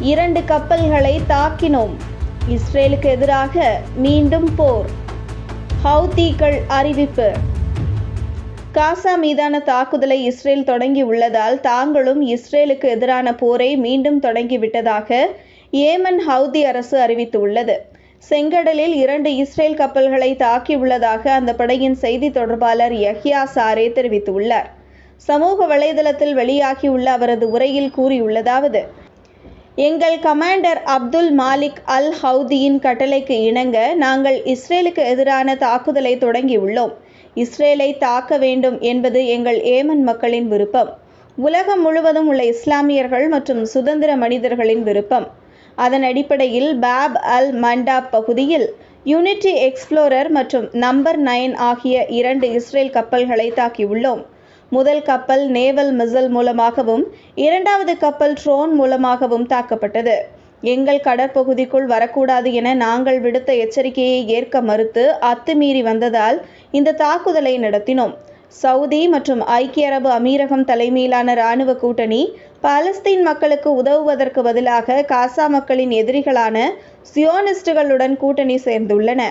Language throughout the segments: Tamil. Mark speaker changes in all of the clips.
Speaker 1: இரண்டு கப்பல்களை தாக்கினோம். இஸ்ரேலுக்கு எதிராக மீண்டும் போர். ஹவுதீக்கள் அறிவிப்பு. காசா மீதான தாக்குதலை இஸ்ரேல் தொடங்கி உள்ளதால் தாங்களும் இஸ்ரேலுக்கு எதிரான போரை மீண்டும் தொடங்கிவிட்டதாக ஏமன் ஹவுதி அரசு அறிவித்துள்ளது. செங்கடலில் இரண்டு இஸ்ரேல் கப்பல்களை தாக்கியுள்ளதாக அந்த படையின் செய்தி தொடர்பாளர் யஹ்யா சாரே தெரிவித்துள்ளார். சமூக வலைதளத்தில் வெளியாகியுள்ள அவரது உரையில் கூறியுள்ளதாவது எங்கள் கமாண்டர் அப்துல் மாலிக் அல் ஹவுதியின் கட்டளைக்கு இணங்க நாங்கள் இஸ்ரேலுக்கு எதிரான தாக்குதலை தொடங்கியுள்ளோம். இஸ்ரேலை தாக்க வேண்டும் என்பது எங்கள் ஏமன் மக்களின் விருப்பம். உலகம் முழுவதும் உள்ள இஸ்லாமியர்கள் மற்றும் சுதந்திர மனிதர்களின் விருப்பம். அதன் அடிப்படையில் பாப் அல் மண்டாப் பகுதியில் யூனிட்டி எக்ஸ்ப்ளோரர் மற்றும் நம்பர் நைன் ஆகிய இரண்டு இஸ்ரேல் கப்பல்களை தாக்கியுள்ளோம். முதல் கப்பல் நேவல் மிசல் மூலமாகவும் இரண்டாவது கப்பல் ட்ரோன் மூலமாகவும் தாக்கப்பட்டது. எங்கள் கடற்பகுதிக்குள் வரக்கூடாது என நாங்கள் விடுத்த எச்சரிக்கையை ஏற்க மறுத்து அத்துமீறி வந்ததால் இந்த தாக்குதலை நடத்தினோம். சவுதி மற்றும் ஐக்கிய அரபு அமீரகம் தலைமையிலான இராணுவ கூட்டணி பாலஸ்தீன் மக்களுக்கு உதவுவதற்கு பதிலாக காசா மக்களின் எதிரிகளான சியோனிஸ்டுகளுடன் கூட்டணி சேர்ந்துள்ளன.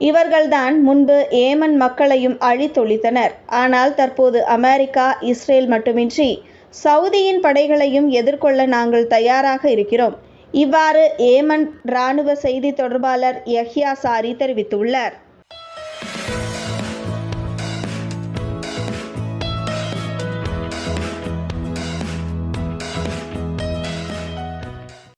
Speaker 1: இவர்கள்தான் முன்பு ஏமன் மக்களையும் அழித்தொழித்தனர். ஆனால் தற்போது அமெரிக்கா இஸ்ரேல் மட்டுமின்றி சவுதியின் படைகளையும் எதிர்கொள்ள நாங்கள் தயாராக இருக்கிறோம். இவ்வாறு ஏமன் இராணுவ செய்தி தொடர்பாளர் யஹ்யா சாரி தெரிவித்துள்ளார்.